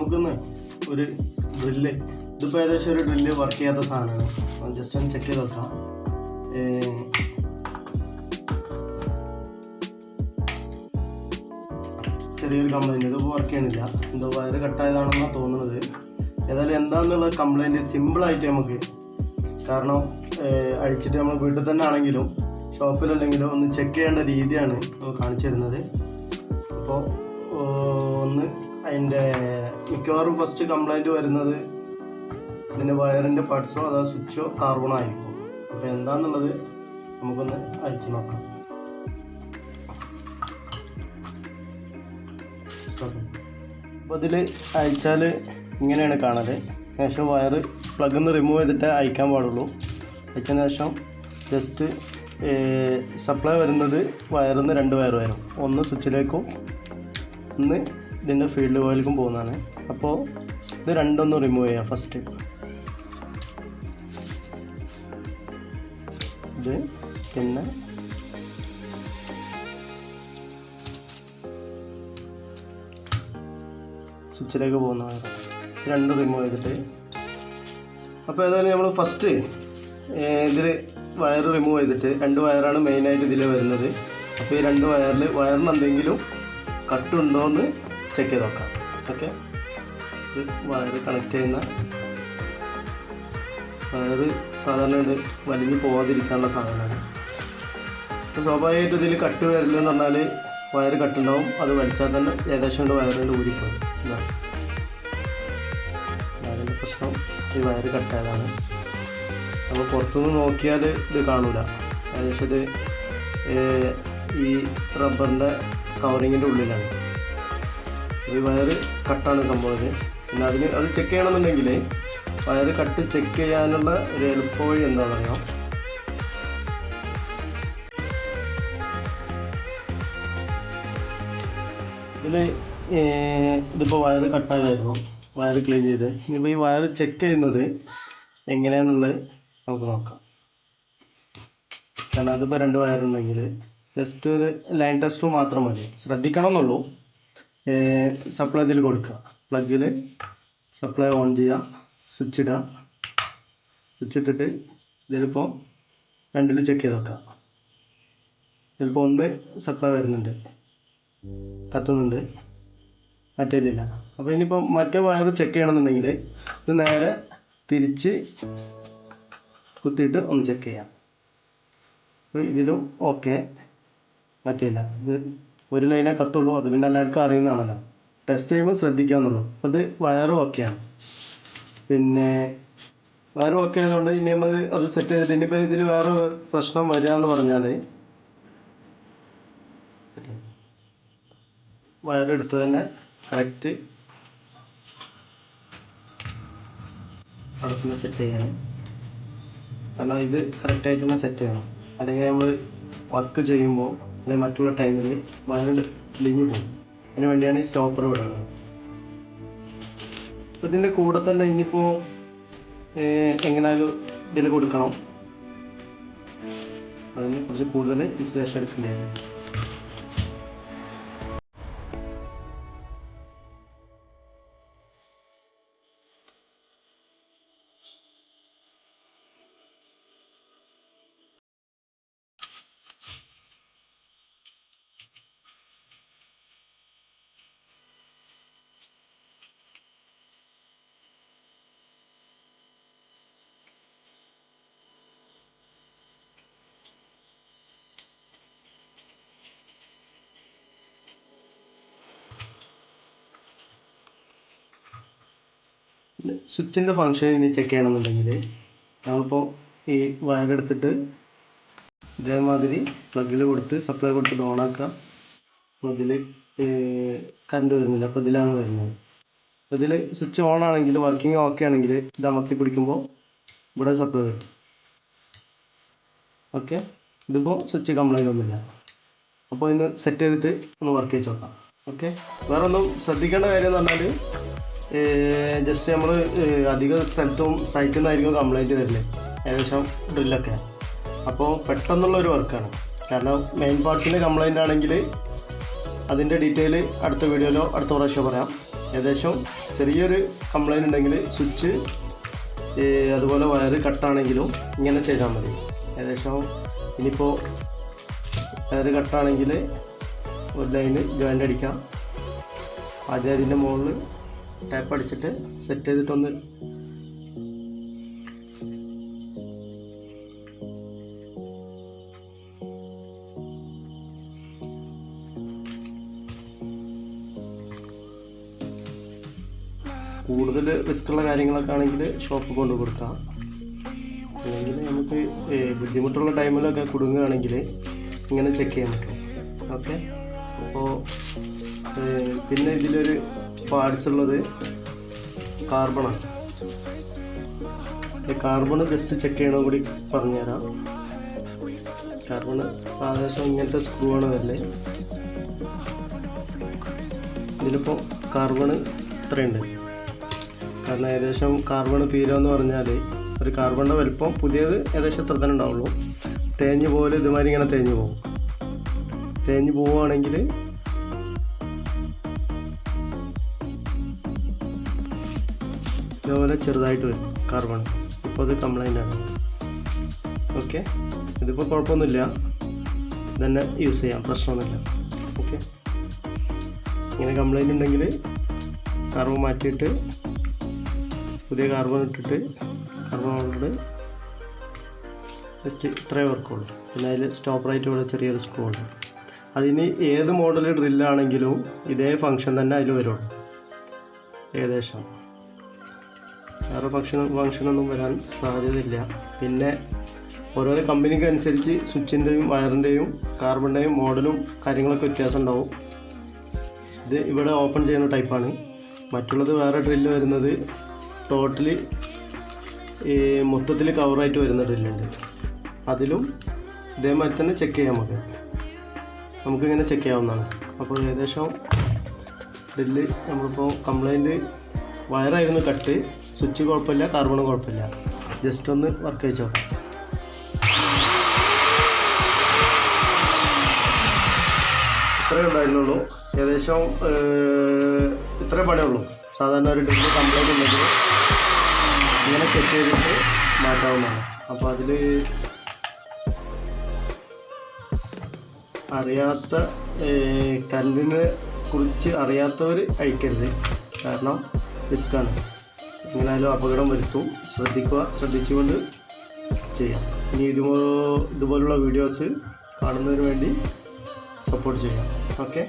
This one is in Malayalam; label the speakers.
Speaker 1: നമുക്കൊന്ന് ഒരു ഡ്രില്ല് ഇതിപ്പോൾ ഏകദേശം ഒരു ഡ്രില്ല് വർക്ക് ചെയ്യാത്ത സാധനമാണ്. ജസ്റ്റ് ഒന്ന് ചെക്ക് ചെയ്ത് നോക്കാം. ചെറിയൊരു കംപ്ലൈന്റ് ഇത് വർക്ക് ചെയ്യണില്ല എന്തോ വയറ് കട്ടായതാണെന്നാണ് തോന്നുന്നത്. ഏതായാലും എന്താണെന്നുള്ള കംപ്ലൈന്റ് സിമ്പിളായിട്ട് നമുക്ക് കാരണം അഴിച്ചിട്ട് നമ്മൾ വീട്ടിൽ തന്നെ ആണെങ്കിലും ഷോപ്പിലല്ലെങ്കിലും ഒന്ന് ചെക്ക് ചെയ്യേണ്ട രീതിയാണ് കാണിച്ചു തരുന്നത്. അപ്പോൾ ഒന്ന് അതിന്റെ മിക്കവാറും ഫസ്റ്റ് കംപ്ലൈന്റ് വരുന്നത് ഇതിന്റെ വയറിന്റെ പാർട്സോ അതോ സ്വിച്ചോ കാർബണോ ആയിരിക്കും. അപ്പോൾ എന്താണെന്നുള്ളത് നമുക്കൊന്ന് അയച്ചു നോക്കാം. അപ്പോൾ ഇതിൽ അയച്ചാൽ ഇങ്ങനെയാണ് കാണൽ. ശേഷം വയർ പ്ലഗ് നിന്ന് റിമൂവ് ചെയ്തിട്ട് അയക്കാൻ പാടുള്ളൂ. അയച്ചതിന് ശേഷം ജസ്റ്റ് സപ്ലൈ വരുന്നത് വയറിൽ നിന്ന് രണ്ട് വയർ വരും. ഒന്ന് സ്വിച്ചിലേക്കും ഒന്ന് ഇതിന്റെ ഫീൽഡ് കോയിലേക്കും പോകുന്നതാണ്. അപ്പോൾ ഇത് രണ്ടൊന്ന് റിമൂവ് ചെയ്യാം ഫസ്റ്റ് ഇത് പിന്നെ സ്വിച്ചിലേക്ക് പോകുന്നതാണ്. രണ്ട് റിമൂവ് ചെയ്തിട്ട്. അപ്പോൾ ഏതായാലും നമ്മൾ ഫസ്റ്റ് ഇതിൽ വയർ റിമൂവ് ചെയ്തിട്ട് രണ്ട് വയറാണ് മെയിനായിട്ട് ഇതിൽ വരുന്നത്. അപ്പോൾ ഈ രണ്ട് വയറിൽ വയറിന് എന്തെങ്കിലും കട്ടുണ്ടോ എന്ന് ചെക്ക് ചെയ്ത് നോക്കാം. ഓക്കെ വയർ കണക്ട് ചെയ്യുന്ന വയർ സാധാരണ ഇത് വലിഞ്ഞു പോവാതിരിക്കാനുള്ള സാധനമാണ്. സ്വാഭാവികമായിട്ടും ഇതിൽ കട്ട് വരില്ലെന്ന് പറഞ്ഞാൽ വയർ കട്ടുണ്ടാവും. അത് വലിച്ചാൽ തന്നെ ഏകദേശം കൊണ്ട് വയറുകൊണ്ട് ഊരിപ്പോയി വയറിന്റെ പ്രശ്നം. ഈ വയർ കട്ടായതാണ്. നമ്മൾ പുറത്തുനിന്ന് നോക്കിയാൽ ഇത് കാണൂല. ഏകദേശം ഇത് ഈ റബ്ബറിന്റെ കവറിങ്ങിന്റെ ഉള്ളിലാണ്. ഈ വയറ് കട്ടാണ് സംഭവം. പിന്നെ അതിന് അത് ചെക്ക് ചെയ്യണമെന്നുണ്ടെങ്കിൽ വയറ് കട്ട് ചെക്ക് ചെയ്യാനുള്ള ഒരു എളുപ്പവഴി എന്താണെന്ന് അറിയാം ഇതിൽ ഇതിപ്പോൾ വയറ് കട്ടായതായിരുന്നു. വയറ് ക്ലീൻ ചെയ്ത്. ഇനിയിപ്പോൾ ഈ വയറ് ചെക്ക് ചെയ്യുന്നത് എങ്ങനെയാണെന്നുള്ളത് നമുക്ക് നോക്കാം. കാരണം അതിപ്പോൾ രണ്ട് വയറുണ്ടെങ്കിൽ ജസ്റ്റ് ഒരു ലൈൻ ടെസ്റ്റ് മാത്രം മതി. ശ്രദ്ധിക്കണം എന്നുള്ളൂ സപ്ലൈ ഇതിൽ കൊടുക്കുക. പ്ലഗിൽ സപ്ലൈ ഓൺ ചെയ്യുക. സ്വിച്ച് ഇടുക. സ്വിച്ച് ഇട്ടിട്ട് ഇതിലിപ്പോൾ രണ്ടിൽ ചെക്ക് ചെയ്ത് നോക്കാം ഇതിലിപ്പോൾ ഒന്ന് സപ്ലൈ വരുന്നുണ്ട്. കത്തുന്നുണ്ട്. മറ്റേതില്ല. അപ്പോൾ ഇനിയിപ്പോൾ മറ്റേ വയർ ചെക്ക് ചെയ്യണമെന്നുണ്ടെങ്കിൽ ഇത് നേരെ തിരിച്ച് കുത്തിയിട്ട് ഒന്ന് ചെക്ക് ചെയ്യാം. അപ്പോൾ ഇതിലും ഓക്കെ മറ്റേല്ല ഇത് ഒരു ലൈനേ കത്തുള്ളൂ. അത് പിന്നെ എല്ലാവർക്കും അറിയുന്നതാണല്ലോ. ടെസ്റ്റ് ചെയ്യുമ്പോൾ ശ്രദ്ധിക്കാന്നുള്ളൂ അപ്പോൾ ഇത് വയറും ഓക്കെയാണ്. പിന്നെ വയറും ഓക്കെ ആയതുകൊണ്ട് ഇനി നമ്മൾ അത് സെറ്റ് ചെയ്തിട്ട് ഇനിയിപ്പോൾ ഇതിൽ വേറെ പ്രശ്നം വരിക എന്ന് പറഞ്ഞാൽ വയറെടുത്ത് തന്നെ കറക്റ്റ് അടുത്തുനിന്ന് സെറ്റ് ചെയ്യാൻ കാരണം ഇത് കറക്റ്റായിട്ട് തന്നെ സെറ്റ് ചെയ്യണം. അല്ലെങ്കിൽ നമ്മൾ വർക്ക് ചെയ്യുമ്പോൾ അല്ലെങ്കിൽ മറ്റുള്ള ടൈമിൽ വയറ് ലിഞ്ഞു പോകും അതിന് വേണ്ടിയാണ് ഈ സ്റ്റോപ്പർ വിടുന്നത് അപ്പം ഇതിന്റെ കൂടെ തന്നെ ഇനിയിപ്പോൾ എങ്ങനെയാലും ഇതിൽ കൊടുക്കണം. അതിന് കുറച്ച് കൂടുതൽ വിശേഷം എടുക്കേണ്ടതാണ് സ്വിച്ചിന്റെ ഫങ്ഷൻ ഇനി ചെക്ക് ചെയ്യണമെന്നുണ്ടെങ്കിൽ നമ്മളിപ്പോൾ ഈ വയറെടുത്തിട്ട് ഇതേമാതിരി പ്ലഗിൽ കൊടുത്ത് സപ്ലൈ കൊടുത്തിട്ട് ഓണാക്കാം ഇതിൽ കറണ്ട് വരുന്നില്ല. അപ്പോൾ ഇതിലാണ് വരുന്നത്. അപ്പോൾ ഇതിൽ സ്വിച്ച് ഓൺ ആണെങ്കിൽ വർക്കിംഗ് ഓക്കെ ആണെങ്കിൽ ഇത് അമർത്തി പിടിക്കുമ്പോൾ ഇവിടെ സപ്ലൈ വരും ഓക്കെ ഇതിപ്പോൾ സ്വിച്ച് കംപ്ലൈന്റ് ഒന്നുമില്ല. അപ്പോൾ ഇന്ന് സെറ്റ് ചെയ്തിട്ട് ഒന്ന് വർക്ക് ചെയ്ത് നോക്കാം. ഓക്കെ വേറെ ഒന്നും ശ്രദ്ധിക്കേണ്ട കാര്യം എന്ന് പറഞ്ഞാൽ ജസ്റ്റ് നമ്മൾ അധിക സ്ഥലത്തും സൈറ്റിൽ നിന്നായിരിക്കും കംപ്ലൈന്റ് വരില്ലേ ഏകദേശം ഡ്രില്ലൊക്കെ അപ്പോൾ പെട്ടെന്നുള്ള ഒരു വർക്കാണ് കാരണം മെയിൻ പാർട്ടിൽ കംപ്ലൈന്റ് ആണെങ്കിൽ അതിന്റെ ഡീറ്റെയിൽ അടുത്ത വീഡിയോയിലോ അടുത്ത പ്രാവശ്യം പറയാം. ഏകദേശം ചെറിയൊരു കംപ്ലൈന്റ് ഉണ്ടെങ്കിൽ സ്വിച്ച് അതുപോലെ വയർ കട്ടാണെങ്കിലും ഇങ്ങനെ ചെയ്താൽ മതി. ഏകദേശം ഇനിയിപ്പോൾ വയർ കട്ടാണെങ്കിൽ ഒരു ലൈന് ജോയിന്റ് അടിക്കാം. ആദ്യം അതിന്റെ മുകളിൽ ടാപ്പ് അടിച്ചിട്ട് സെറ്റ് ചെയ്തിട്ടൊന്ന് കൂടുതൽ റിസ്ക് ഉള്ള കാര്യങ്ങളൊക്കെ ആണെങ്കിൽ ഷോപ്പ് കൊണ്ട് കൊടുക്കാം. അല്ലെങ്കിൽ നമുക്ക് ബുദ്ധിമുട്ടുള്ള ടൈമിലൊക്കെ കുടുങ്ങുകയാണെങ്കിൽ ഇങ്ങനെ ചെക്ക് ചെയ്യാൻ പറ്റും. ഓക്കെ? അപ്പോൾ പിന്നെ ഇതിലൊരു പാർട്സ് ഉള്ളത് കാർബണാണ് കാർബൺ ജസ്റ്റ് ചെക്ക് ചെയ്യണം കൂടി പറഞ്ഞുതരാം. കാർബൺ ഏകദേശം ഇങ്ങനത്തെ സ്ക്രൂ ആണ് വരൽ ഇതിലിപ്പോൾ കാർബൺ ഇത്രയുണ്ട്. കാരണം ഏകദേശം കാർബൺ പീരോ എന്ന് പറഞ്ഞാൽ ഒരു കാർബണിന്റെ വലിപ്പം പുതിയത് ഏകദേശം ഇത്ര തന്നെ ഉണ്ടാവുള്ളൂ. തേഞ്ഞ് പോലെ ഇതുമാതിരി ഇങ്ങനെ തേഞ്ഞു പോകും. തേഞ്ഞു പോവുകയാണെങ്കിൽ ഇതുപോലെ ചെറുതായിട്ട് വരും. കാർബൺ ഇപ്പോൾ അത് കംപ്ലൈന്റ് ആണ്. ഓക്കെ ഇതിപ്പോൾ കുഴപ്പമൊന്നുമില്ല. തന്നെ യൂസ് ചെയ്യാം. പ്രശ്നമൊന്നുമില്ല. ഓക്കെ ഇങ്ങനെ കംപ്ലൈന്റ് ഉണ്ടെങ്കിൽ കാർബൺ മാറ്റിയിട്ട് പുതിയ കാർബൺ ഇട്ടിട്ട് കാർബൺ കൊണ്ട് ജസ്റ്റ് ഇത്രേ വർക്കുള്ളൂ പിന്നെ അതിൽ സ്റ്റോപ്പ് റൈറ്റ് ഇവിടെ ചെറിയൊരു സ്ക്രൂ ഉണ്ട്. അതിന് ഏത് മോഡൽ ഡ്രില്ലാണെങ്കിലും ഇതേ ഫങ്ഷൻ തന്നെ അതിൽ വരുള്ളൂ. ഏകദേശം. വേറെ ഫംഗ്ഷൻ ഫങ്ഷനൊന്നും വരാൻ സാധ്യതയില്ല. പിന്നെ ഓരോരോ കമ്പനിക്ക് അനുസരിച്ച് സ്വിച്ചിന്റെയും വയറിന്റെയും കാർബണിന്റെയും മോഡലും കാര്യങ്ങളൊക്കെ വ്യത്യാസം ഉണ്ടാവും ഇത് ഇവിടെ ഓപ്പൺ ചെയ്യുന്ന ടൈപ്പാണ്. മറ്റുള്ളത് വേറെ ഡ്രില്ല് വരുന്നത് ടോട്ടലി ഈ മൊത്തത്തിൽ കവറായിട്ട് വരുന്ന ഡ്രില്ലുണ്ട്. അതിലും ഇതേമാതിരി തന്നെ ചെക്ക് ചെയ്യാൻ നമുക്ക്. നമുക്കിങ്ങനെ ചെക്ക് ചെയ്യാവുന്നതാണ്. അപ്പോൾ ഏകദേശം ഡ്രില്ല് നമ്മളിപ്പോൾ കംപ്ലൈന്റ് വയറായിരുന്നു കട്ട്. സ്വിച്ച് കുഴപ്പമില്ല കാർബണും കുഴപ്പമില്ല. ജസ്റ്റ് ഒന്ന് വർക്ക് അയച്ചു നോക്കാം. ഇത്രയേ ഉണ്ടായിരുന്നുള്ളൂ. ഏകദേശം ഇത്രേ പണിയുള്ളൂ. സാധാരണ ഒരു ഡിഗ്രി കംപ്ലൈന്റ് ഉണ്ടെങ്കിൽ ഇങ്ങനെ ചെക്ക് ചെയ്തിട്ട് മാറ്റാവുന്നതാണ്. അപ്പോൾ അതിൽ അറിയാത്ത കല്ലിനെ കുറിച്ച് അറിയാത്തവർ അഴിക്കരുത് കാരണം റിസ്ക്കാണ് എങ്ങനെയായാലും അപകടം വരുത്തും. ശ്രദ്ധിക്കുക ശ്രദ്ധിച്ചുകൊണ്ട് ചെയ്യാം. ഇനി ഇതുപോ ഇതുപോലുള്ള വീഡിയോസ് കാണുന്നതിന് വേണ്ടി സപ്പോർട്ട് ചെയ്യാം. ഓക്കെ